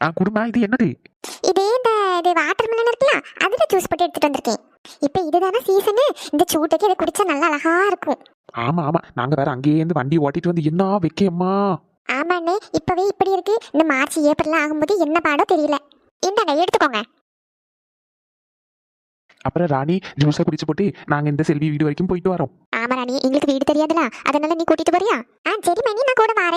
ஆ குடுமா இது என்னது? இதே இந்த இது வாட்டர் மெலன் இருக்குல்ல அதுல ஜூஸ் போட்டு எடுத்துட்டு வந்திருக்கேன். இப்போ இதுதானே சீசனு இந்த சூட்டுக்கு இதை குடிச்சா நல்லா அழகா இருக்கும். ஆமா ஆமா. நாங்க வேற அங்கேயே இருந்து வண்டி ஓட்டிட்டு வந்து என்ன வைக்கம்மா? ஆமாண்ணே இப்பவே இப்படி இருக்கு. இந்த மார்ச் ஏப்ரல் ஆகும்போது என்ன பாடோ தெரியல. இந்தாங்க எடுத்துக்கோங்க. அப்புறம் ராணி ஜூஸை குடிச்சு போட்டு நாங்க இந்த செல்வி வீடு வரைக்கும் போயிட்டு வரோம். ஆமா ராணி எங்களுக்கு வீடு தெரியாதுல. அதனால நீ கூட்டிட்டு போறியா? ஆ சரி மணி நான் கூட வரேன்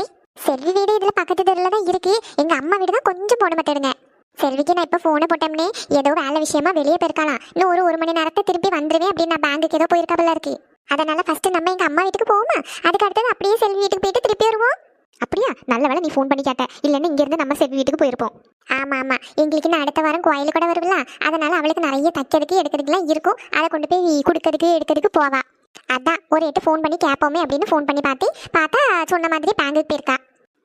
செல்விக்கு நான் இப்போ ஃபோனை போட்டோம்னே ஏதோ வேலை விஷயமா வெளியே போயிருக்கலாம் இன்னும் ஒரு ஒரு மணி நேரத்தை திருப்பி வந்துருவேன் அப்படின்னு நான் பேங்குக்கு ஏதோ போயிருக்காபல இருக்கு. அதனால ஃபர்ஸ்ட் நம்ம எங்க அம்மா வீட்டுக்கு போவோமா? அதுக்கு அடுத்தது அப்படியே செல்வி வீட்டுக்கு போயிட்டு திருப்பி வருவோம். அப்படியா? நல்ல வேலை நீ ஃபோன் பண்ணி கேட்ட. இல்லைன்னா இங்கேருந்து நம்ம செல்வி வீட்டுக்கு போயிருப்போம். ஆமா ஆமா. எங்களுக்கு நான் அடுத்த வாரம் கோயில் கூட வருவில்ல. அதனால அவளுக்கு நிறைய தைக்கிறதுக்கு எடுக்கிறதுக்குலாம் இருக்கும். அதை கொண்டு போய் கொடுக்கறதுக்கு எடுக்கிறதுக்கு போவா. அதான் ஒரு எட்டு ஃபோன் பண்ணி கேட்போமே அப்படின்னு ஃபோன் பண்ணி பார்த்து பார்த்தா சொன்ன மாதிரி பேங்குக்கு போயிருக்கா.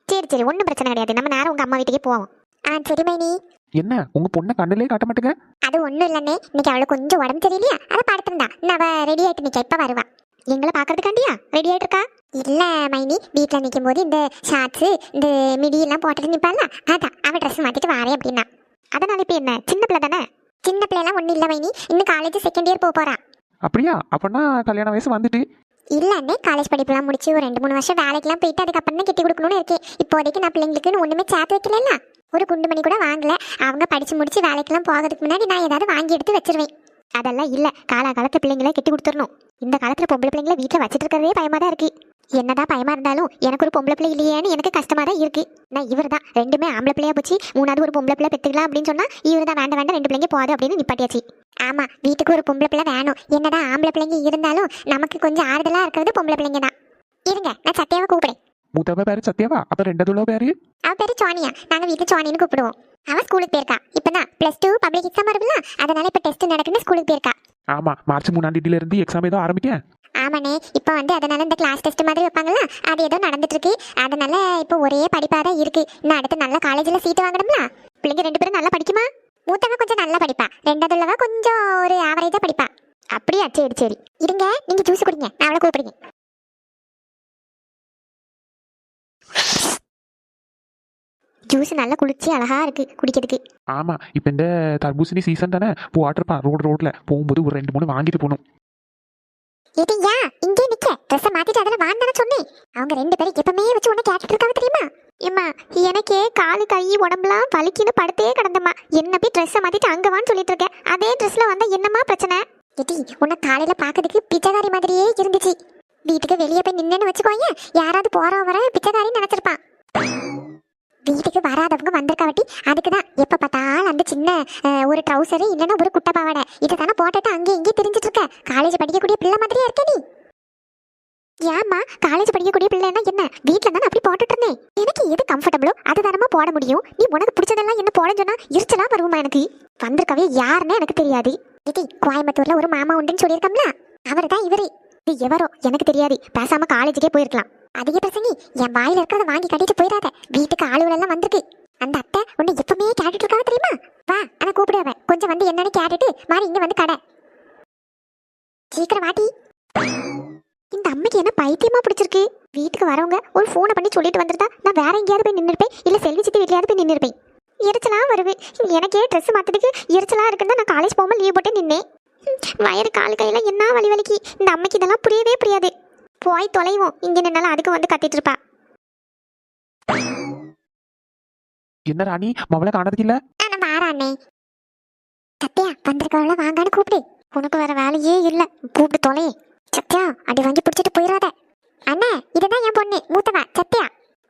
சரி சரி. ஒன்றும் பிரச்சனை கிடையாது. நம்ம நேரம் உங்கள் அம்மா வீட்டுக்கே போவோம். ஆ சரி மைனி. என்ன உங்க பொண்ணை கண்ணுலயே காட்ட மாட்டேங்க? அது ஒன்றும் இல்லைண்ணே. இன்னைக்கு அவளுக்கு கொஞ்சம் உடம்பு சரியில்லையா? அதை படுத்திருந்தா நான் அவ ரெடி ஆயிட்டு நிற்க இப்போ வருவா. எங்களை பார்க்கறதுக்காண்டியா? ரெடி ஆயிட்டு இருக்கா இல்ல மைனி. வீட்டில் நிற்கும் போது இந்த ஷார்ட்ஸு இந்த மிடி எல்லாம் போட்டுட்டு நிற்பால அதான் அவள் ட்ரெஸ் மாற்றிட்டு வாரேன் அப்படின்னா. அதனால இப்போ என்ன? சின்ன பிள்ளை தானே? சின்ன பிள்ளைலாம் ஒன்றும் இல்லை மைனி. இன்னும் காலேஜ் செகண்ட் இயர் போக போறா. அப்படியா? அப்பனா கல்யாண வயசு வந்துட்டு. இல்ல அண்ணே காலேஜ் படிப்புலாம் முடிச்சு ஒரு ரெண்டு மூணு வருஷம் வேலைக்கெல்லாம் போயிட்டு அதுக்கப்புறம் தான் கட்டி கொடுக்கணும்னு இருக்கேன். இப்போதைக்கு நான் பிள்ளைங்களுக்குன்னு ஒண்ணுமே சேர்த்து வைக்கல ஒரு குண்டு மணி கூட வாங்கல. அவங்க படிச்சு முடிச்சு வேலைக்கெல்லாம் போகிறதுக்கு முன்னாடி நான் ஏதாவது வாங்கி எடுத்து வச்சிருவேன். அதெல்லாம் இல்ல. காலாகாலத்து பிள்ளைங்களே கட்டி கொடுத்துடணும் இந்த காலத்துல பொம்பளை பிள்ளைங்கள வீட்டில் வச்சிட்டு இருக்கிறதே பயமா தான் இருக்கு. என்னதான் பயமா இருந்தாலும் எனக்கு ஒரு பொம்பளை பிள்ளை இல்லையேன்னு எனக்கு கஷ்டமா தான் இருக்கு. நான் இவர் தான் ரெண்டுமே ஆம்பளை பிள்ளையா போச்சு. மூணாவது ஒரு பொம்பளை பிள்ளை பெற்றுக்கலாம் அப்படின்னு சொன்னா இவர் தான் வேண்டாம் வேண்டாம் ரெண்டு பிள்ளைங்க போகாது அப்படின்னு நிப்பாட்டியாச்சு. ஆமா வீட்டுக்கு ஒரு பொம்பளை பிள்ளை வேணும். என்னதான் ஆம்பளை பிள்ளைங்க இருந்தாலும் நமக்கு கொஞ்சம் ஆறுதலா இருக்கிறது பொம்பளை பிள்ளைங்க தான். இருங்க நான் சத்தியாவை கூப்பிடுறேன். மூத்தவ பேரு சத்யாவா? அப்ப ரெண்டாவதுள்ள பேரு? அவ பேரு சோனியா. நாங்க வீட்டுல சோனின்னு கூப்பிடுவோம். அவ ஸ்கூலுக்கு போயிருக்கா. இப்பதான் பிளஸ் டூ பப்ளிக் எக்ஸாம் வருதுல அதனால இப்ப டெஸ்ட் நடக்குன்னு ஸ்கூலுக்கு போயிருக்கா. ஆமா மார்ச் மூணாம் தேதியில இருந்து எக்ஸாம் ஏதோ ஆரம்பிக்க. ஆமாண்ணே இப்போ வந்து அதனால இந்த கிளாஸ் டெஸ்ட் மாதிரி வைப்பாங்கல்ல அது ஏதோ நடந்துட்டு இருக்கு அதனால இப்போ ஒரே படிப்பா தான் இருக்கு. இன்னும் அடுத்து நல்ல காலேஜ்ல சீட்டு வாங்கணும்ல? பிள்ளைங்க ரெண்டு பேரும் நல்லா படிக்குமா? மூத்தவ கொஞ்சம் நல்லா படிப்பா. ரெண்டாவதுள்ளவ கொஞ்சம் ஒரு ஆவரேஜா படிப்பா. அப்படியா சரி சரி இருங்க நீங்க ஜூஸ் குடிங்க. நான் அவளை கூப்பிடுங்க ஜூஸ் நல்லா குளிர்ச்சி அழகா இருக்கு குடிக்கிறதுக்கு. ஆமா இப்ப இந்த தர்பூசணி சீசன் தானே? போட்டிருப்பா ரோடு ரோட்ல போகும்போது ஒரு ரெண்டு மூணு வாங்கிட்டு போகணும். இது யா இங்கே நிக்க. ட்ரெஸ் மாத்திட்டு அதில் வாண்டானு சொன்னேன். அவங்க ரெண்டு பேரும் எப்பவுமே வச்சு உன்னை கேட்டுட்டு இருக்காங்க தெரியுமா? ஏம்மா எனக்கே காலு கை உடம்புலாம் வலிக்குன்னு படுத்தே கிடந்தம்மா. என்ன போய் ட்ரெஸ்ஸை மாத்திட்டு அங்க வான்னு சொல்லிட்டு இருக்கேன் அதே ட்ரெஸ்ல வந்தா என்னம்மா பிரச்சனை? எடி உன்னை காலையில பாக்கிறதுக்கு பிச்சைக்காரி மாதிரியே இருந்துச்சு. வீட்டுக்கு வெளியே போய் நின்னு வச்சுக்கோங்க யாராவது போறவன் வர பிச்சைக்காரின்னு நினைச்சிருப்பான். வீட்டுக்கு வராதவங்க வந்திருக்காவட்டி அதுக்கு தான் எப்போ பார்த்தாலும் அந்த சின்ன ஒரு ட்ரௌசரு இல்லைன்னா ஒரு குட்டை பாவாடை இதை தானே போட்டுட்டு அங்கேயும் இங்கேயும் தெரிஞ்சிட்டு இருக்க காலேஜ் படிக்கக்கூடிய பிள்ளை மாதிரியே இருக்க நீ? ஏம்மா காலேஜ் படிக்கக்கூடிய பிள்ளைன்னா என்ன? வீட்டில் தானே அப்படி போட்டுட்டு இருந்தேன். எனக்கு எது கம்ஃபர்டபுளோ அது தானமா போட முடியும். நீ உனக்கு பிடிச்சதெல்லாம் என்ன போட சொன்னா இருச்சலாம் வருவோமா எனக்கு. வந்திருக்கவே யாருன்னு எனக்கு தெரியாது. இது கோயம்புத்தூர்ல ஒரு மாமா உண்டுன்னு சொல்லியிருக்கோம்ல. அவர் தான் இவரு. நீ எவரோ? எனக்கு தெரியாது. பேசாம காலேஜுக்கே போயிருக்கலாம். அதிக பிரசங்கி என் வாயில இருக்கிறத வாங்கி கட்டிட்டு போயிடாத வீட்டுக்கு ஆளுகள் எல்லாம் வந்திருக்கு. அந்த அத்தை உன்னை எப்பவுமே கேட்டுட்டு இருக்காவ தெரியுமா? வா ஆனா கூப்பிடுவ கொஞ்சம் வந்து என்னன்னு கேட்டுட்டு மாறி இங்க வந்து கடை. சீக்கிரம் வாட்டி இந்த அம்மைக்கு என்ன பைத்தியமா பிடிச்சிருக்கு? வீட்டுக்கு வரவங்க ஒரு ஃபோனை பண்ணி சொல்லிட்டு வந்திருந்தா நான் வேற எங்கேயாவது போய் நின்றுப்பேன் இல்ல செல்வி சித்தி வீட்லயாவது போய் நின்றுப்பேன் எரிச்சலா வருது. எனக்கே ட்ரெஸ் மாத்துறதுக்கு எரிச்சலா இருக்குன்னு நான் காலேஜ் போகும்போது லீவ் போட்டு நின்னேன். வயிறு கால் கையில என்ன வலி வலிக்கு? இந்த அம்மைக்கு இதெல்லாம் புரியவே புரியாது. போய் தொலைவோம். இங்க நின்னாலும் அதுக்கு வந்து கத்திட்டு இருப்பா. என்ன ராணி? மவளை காணறதுக்கு இல்ல? நான் வாரானே சத்யா வந்திருக்கவள வாங்கன்னு கூப்பிடு. உனக்கு வேற வேலையே இல்ல. கூப்பிட்டு தொலை. சத்யா அடி வாங்கி பிடிச்சிட்டு போயிடாத. அண்ணே இதுதான் என் பொண்ணு. மூத்தவ சத்யா.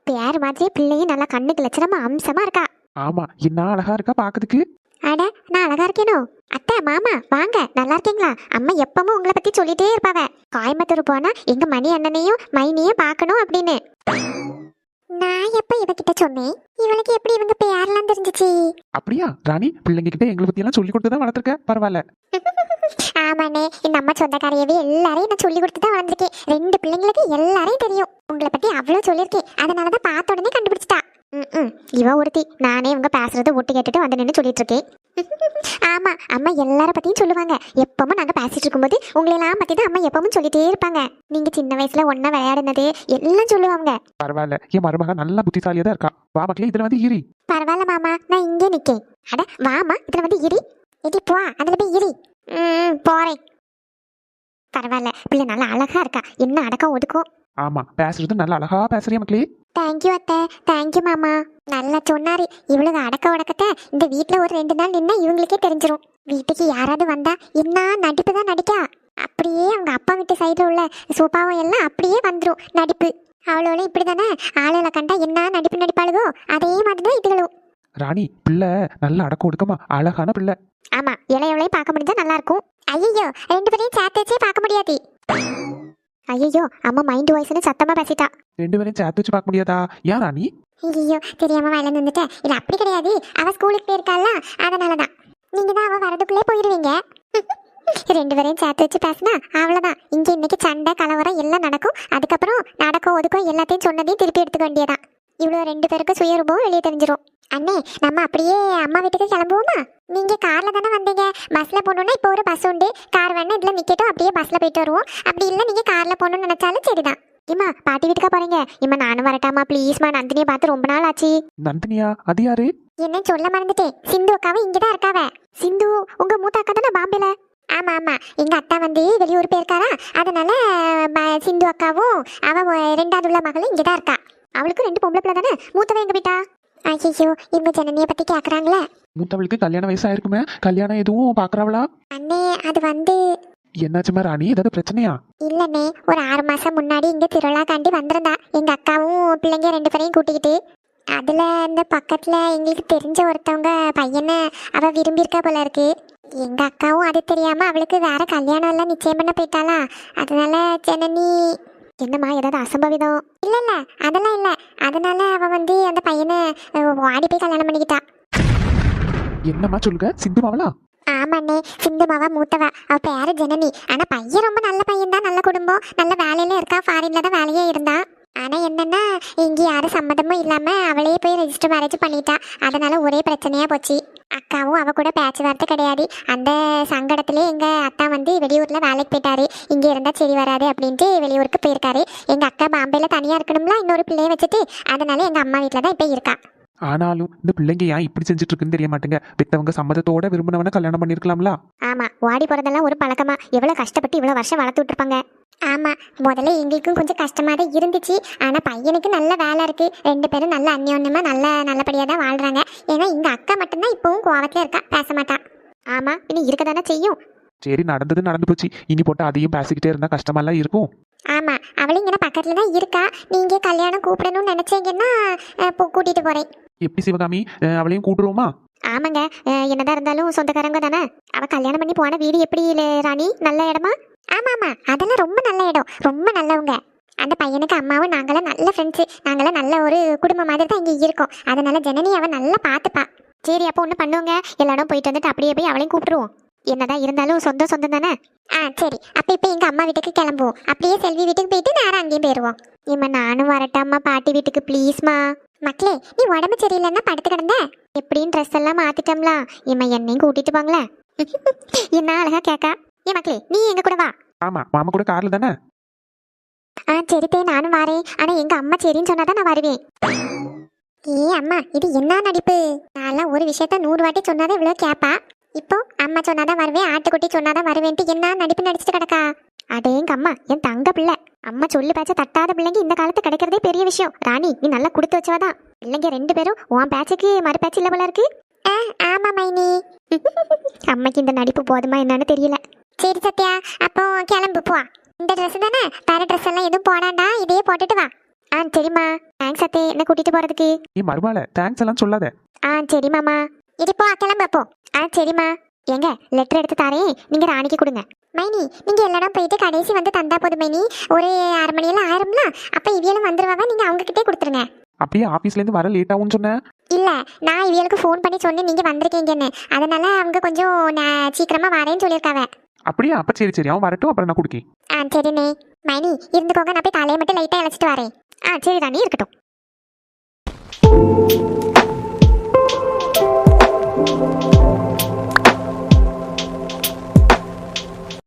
பேர் மாதிரி பிள்ளையும் நல்லா கண்ணுக்கு லட்சணமா அம்சமா இருக்கா. ஆமா என்ன அழகா இருக்கா பாக்குறதுக்கு? அட நான் அழகா இருக்கேனோ? அத்தை மாமா வாங்க. நல்லா இருக்கீங்களா? அம்மா எப்பவும் உங்களை பத்தி சொல்லிட்டே இருப்பாவ கோயம்புத்தூர் போனா எங்க மணி அண்ணனையும் மைனியும் பார்க்கணும் அப்படின்னு. நான் எப்ப இவகிட்ட சொன்னேன்? இவளுக்கு எப்படி இவங்க பேர்லாம் தெரிஞ்சிச்சு? அப்படியா? ராணி பிள்ளைங்க கிட்ட எங்களை பத்தி எல்லாம் சொல்லி கொடுத்து தான் வளர்த்துருக்க? பரவாயில்ல. ஆமாண்ணே இந்த அம்மா சொந்தக்காரையவே எல்லாரையும் நான் சொல்லி கொடுத்து தான் வளர்ந்துருக்கேன். ரெண்டு பிள்ளைங்களுக்கு எல்லாரையும் தெரியும். உங்களை பத்தி அவ்வளோ சொல்லியிருக்கேன். அதனால தான் பார்த்த உடனே கண்டுபிடிச்சிட்டா. ம் இவ ஒருத்தி. நானே இவங்க பேசுறத ஒட்டு கேட்டுட்டு வந்து நின்று சொல்லிட்டு இருக்கேன். ஆமா அம்மா எல்லார பத்தியும் சொல்லுவாங்க. எப்பவும் நாங்க பேசிட்டு இருக்கும்போது உங்களெல்லாம் பத்தி தான் அம்மா எப்பவும் சொல்லிட்டே இருப்பாங்க. நீங்க சின்ன வயசுல ஒண்ணா விளையாடினது எல்லாம் சொல்லுவாங்க. பரவாயில்ல. என் மருமக நல்லா புத்திசாலியா தான் இருக்கா. வா மக்களே இதுல வந்து ஈரி பரவாயில்ல மாமா நான் இங்கே நிக்கேன். அட வாமா இதுல வந்து இரி. இடி போ அதுல போய் இரி. ம் போறேன். பரவாயில்ல. பிள்ளை நல்லா அழகா இருக்கா. என்ன அடக்கம் ஒதுக்கும்? ஆமா பேசுறது நல்லா அழகா பேசுறியா மக்களே? தேங்க்யூ அத்தை. தேங்க்யூ மாமா. நல்லா சொன்னாரு. இவளுக்கு அடக்க உடக்கத்தை இந்த வீட்ல ஒரு ரெண்டு நாள் நின்னா இவங்களுக்கே தெரிஞ்சிரும். வீட்டுக்கு யாராவது வந்தா என்ன நடிப்பு தான் நடிக்கா? அப்படியே அவங்க அப்பா வீட்டு சைடுல உள்ள சோபாவும் எல்லாம் அப்படியே வந்துரும். நடிப்பு. அவளோட இப்படி தானே ஆளுகளை கண்டா என்ன நடிப்பு நடிப்பாளுகோ? அதே மாதிரி தான் இதுகளும். ராணி பிள்ளை நல்ல அடக்க ஒடுக்கமா அழகான பிள்ளை. ஆமா. இளையவளையும் பார்க்க முடிஞ்சா நல்லா இருக்கும் ஐயோ ரெண்டு பேரையும் சேர்த்து வச்சே பார்க்க முடியாது. ஐயோ அம்மா மைண்ட் வாய்ஸ்னு சத்தமா பேசிட்டா. ரெண்டு பேரையும் சேர்த்து வச்சு பார்க்க முடியாதா? ஏன் ராணி? ஐயோ தெரியாம வயல நின்றுட்டேன் இல்ல அப்படி கிடையாது. அவ ஸ்கூலுக்கு போயிருக்கால அதனாலதான். நீங்க தான் அவ வரதுக்குள்ளே போயிருவீங்க. ரெண்டு பேரையும் சேர்த்து வச்சு பேசினா அவ்வளவுதான். இங்க இன்னைக்கு சண்டை கலவரம் எல்லாம் நடக்கும். அதுக்கப்புறம் நடக்கும் ஒதுக்கும் எல்லாத்தையும் சொன்னதையும் திருப்பி எடுத்துக்க வேண்டியதான். இவ்வளவு ரெண்டு பேருக்கு சுயரூபம் வெளியே தெரிஞ்சிரும். அண்ணே நம்ம அப்படியே அம்மா வீட்டுக்கு கிளம்புவோமா? நீங்க கார்ல தானே வந்தீங்க. பஸ்ல போகணும்னா இப்போ ஒரு பஸ் உண்டு. கார் வேணா இதுல நிக்கட்டும் அப்படியே பஸ்ல போயிட்டு வருவோம். அப்படி இல்ல நீங்க கார்ல போகணும்னு நினைச்சாலும் சரிதான். இம்மா பாட்டி வீட்டுக்கா போறீங்க? இம்மா நானும் வரட்டாமா ப்ளீஸ்மா நந்தினியை பார்த்து ரொம்ப நாள் ஆச்சு. நந்தினியா? அது யாரு? என்ன சொல்ல மறந்துட்டேன். சிந்து அக்காவும் இங்கதான் இருக்காவ. சிந்து உங்க மூத்த அக்கா தானே பாம்பேல? ஆமா ஆமா. எங்க அத்தா வந்து வெளியூர் போயிருக்காரா? அதனால ம- சிந்து அக்காவும் அவ ஒ- ரெண்டாவது உள்ள மகளும் இங்கதான் இருக்கா. அவளுக்கு ரெண்டு பொம்பளை பிள்ளை தானே? மூத்தவ எங்க போயிட்டா? ஐயோ இவங்க ஜனனிய பத்தி கேக்குறாங்களே? மூத்தவளுக்கு கல்யாண வயசாயிருக்குமே. கல்யாணம் எதுவும் பாக்குறாவளா? அண்ணே அது வந்து என்னாச்சுமா ராணி? ஏதாவது பிரச்சனையா? இல்லண்ணே ஒரு ஆறு மாசம் முன்னாடி இங்க திருவிழாக்காண்டி வந்திருந்தா. எங்க அக்காவும் பிள்ளைங்க ரெண்டு பேரையும் கூட்டிக்கிட்டு. அதுல இந்த பக்கத்துல எங்களுக்கு தெரிஞ்ச ஒருத்தவங்க பையனை அவ விரும்பியிருக்கா போல இருக்கு. எங்க அக்காவும் அது தெரியாம அவளுக்கு வேற கல்யாணம் எல்லாம் நிச்சயம் பண்ண போயிட்டாளா? அதனால ஜனனி என்னம்மா ஏதாவது அசம்பவிதம்? இல்ல இல்ல அதெல்லாம் இல்ல. அதனால அவ வந்து அந்த பையனை ஓடி போய் கல்யாணம் பண்ணிக்கிட்டா. என்னம்மா சொல்லுங்க சிந்து மாவளா? ஆமாண்ணே சிந்து மாவா மூத்தவ. அவ பேரு ஜனனி. ஆனா பையன் ரொம்ப நல்ல பையன் தான் நல்ல குடும்பம் நல்ல வேலையில இருக்கா ஃபாரின்ல தான் வேலையே இருந்தா. ஆனா என்னன்னா இங்க யாரும் சம்மதமும் இல்லாம அவளே போய் ரெஜிஸ்டர் மேரேஜ் பண்ணிட்டா. அதனால ஒரே பிரச்சனையா போச்சு. அக்காவும் அவ கூட பேச்சுவார்த்தை கிடையாது. அந்த சங்கடத்திலே எங்க அத்தா வந்து வெளியூர்ல வேலைக்கு போயிட்டாரு. இங்க இருந்தா சரி வராது அப்படின்ட்டு வெளியூருக்கு போயிருக்காரு. எங்க அக்கா பாம்பேல தனியா இருக்கணும்ல இன்னொரு பிள்ளைய வச்சுட்டு அதனால எங்க அம்மா வீட்ல தான் இப்ப இருக்கா. ஆனாலும் இந்த பிள்ளைங்க ஏன் இப்படி செஞ்சுட்டு இருக்குன்னு தெரிய மாட்டேங்க. பெத்தவங்க சம்மதத்தோட விரும்பினவன கல்யாணம் பண்ணிருக்கலாம்ல. ஆமா ஓடி போறதெல்லாம் ஒரு பழக்கமா. எவ்வளவு கஷ்டப்பட்டு இவ்வளவு வருஷம் வளர்த்து விட்டுருப்பாங்க. ஆமா முதல்ல எங்களுக்கும் கொஞ்சம் கஷ்டமா தான் இருந்துச்சு. ஆனா பையனுக்கு நல்ல வேலை இருக்கு. ரெண்டு பேரும் நல்ல அந்யோன்யமா நல்ல நல்லபடியா தான் வாழ்றாங்க. ஏன்னா எங்க அக்கா மட்டும்தான் இப்பவும் கோவத்துல இருக்கா பேச மாட்டா. ஆமா இனி இருக்க தானே செய்யும்? சரி நடந்தது நடந்து போச்சு. இனி போட்டு அதையும் பேசிக்கிட்டே இருந்தா கஷ்டமாலாம் இருக்கும். ஆமா அவளும் இங்கே பக்கத்துல தான் இருக்கா நீங்க கல்யாணம் கூப்பிடணும்னு நினைச்சீங்கன்னா அஹ், போ- கூட்டிட்டு போறேன். எப்படி சிவகாமி? அவளையும் கூட்டுருவோமா ஆமாங்க. என்னதான் இருந்தாலும் சொந்தக்காரங்க தானே. அவ கல்யாணம் பண்ணி போன வீடு எப்படி ராணி? நல்ல இடமா? ஆமா ஆமா அதெல்லாம் ரொம்ப நல்ல இடம். ரொம்ப நல்லவங்க. அந்த பையனுக்கு அம்மாவும் நாங்களாம் நல்ல ஃப்ரெண்ட்ஸு நாங்களாம் நல்ல ஒரு குடும்பம் மாதிரி தான் இங்கே இருக்கோம். அதனால ஜனனி அவன் நல்லா பார்த்துப்பா. சரி அப்போ ஒன்று பண்ணுவோங்க எல்லாரும் போயிட்டு வந்துட்டு அப்படியே போய் அவளையும் கூப்பிட்டுருவோம் என்னதான் இருந்தாலும் சொந்தம் சொந்தம் தானே? ஆ சரி. அப்போ இப்போ எங்கள் அம்மா வீட்டுக்கு கிளம்புவோம். அப்படியே செல்வி வீட்டுக்கு போயிட்டு நேரம் அங்கேயும் போயிடுவோம் இம்மா நானும் வரட்டாம்மா. பாட்டி வீட்டுக்கு ப்ளீஸ்மா மக்களே நீ உடம்பு சரியில்லைன்னா படுத்து கிடந்த? எப்படியும் ட்ரெஸ் எல்லாம் மாத்திட்டோம்ல இம்மா என்னையும் கூட்டிட்டு போங்களேன். என்ன அழகா கேட்கா ஏ மக்களே நீ எங்க கூட வா. ஆமா மாமா கூட கார்ல தானே? ஆ சரித்தே நானும் வரேன். ஆனா எங்க அம்மா சரின்னு சொன்னாதான் நான் வருவேன். ஏ அம்மா இது என்ன நடிப்பு? நான்லாம் ஒரு விஷயத்த நூறு வாட்டி சொன்னாதான் இவ்வளோ கேப்பா. இப்போ அம்மா சொன்னாதான் வருவேன் ஆட்டுக்குட்டி சொன்னாதான் வருவேன்ட்டு என்ன நடிப்பு நடிச்சிட்டு கிடக்கா? அடேங்க அம்மா என் தங்க பிள்ளை. அம்மா சொல்லி பேச்ச தட்டாத பிள்ளைங்க இந்த காலத்து கிடைக்கிறதே பெரிய விஷயம். ராணி நீ நல்லா கொடுத்து வச்சவதான். பிள்ளைங்க ரெண்டு பேரும் உன் பேச்சுக்கு மறு பேச்சு இல்ல போல இருக்கு. ஆமா மைனி. அம்மைக்கு இந்த நடிப்பு போதுமா என்னன்னு தெரியல. சரி சத்யா அப்போ கிளம்பு போ. இந்த ட்ரெஸ் தானே? வேற ட்ரெஸ் எல்லாம் எதுவும் போடாண்டா? இதே போட்டுட்டு வா. ஆ சரிம்மா. தேங்க்ஸ் அத்தே. என்ன கூட்டிட்டு போறதுக்கு? நீ மறுவாள தேங்க்ஸ் எல்லாம் சொல்லாத. ஆ சரி மாமா. இது போ. கிளம்பு அப்போ ஆ சரிம்மா ஏங்க லெட்டர் எடுத்து தரேன். நீங்க ராணிக்கு கொடுங்க. மைனி நீங்க எல்லா இடம் போயிட்டு கடைசி வந்து தந்தா போதும் மைனி. ஒரு அரை மணியெல்லாம் ஆயிரும்ல? அப்ப இவியலும் வந்துருவாங்க நீங்க அவங்க கிட்டே கொடுத்துருங்க. அப்படியே ஆபீஸ்ல இருந்து வர லேட் ஆகும்னு சொன்னேன் இல்ல நான் இவியலுக்கு ஃபோன் பண்ணி சொன்னேன் நீங்க வந்திருக்கீங்கன்னு. அதனால அவங்க கொஞ்சம் சீக்கிரமா வரேன்னு சொல்லியிருக்காவ. அப்படியே அப்ப சரி சரி. அவன் வரட்டும் அப்புறம் நான் குடிக்கேன். ஆ சரிண்ணே மைனி இருந்துக்கோங்க. நான் போய் தலையை மட்டும் லைட்டா இழைச்சிட்டு வரேன். ஆ சரி ராணி இருக்கட்டும். போலாம்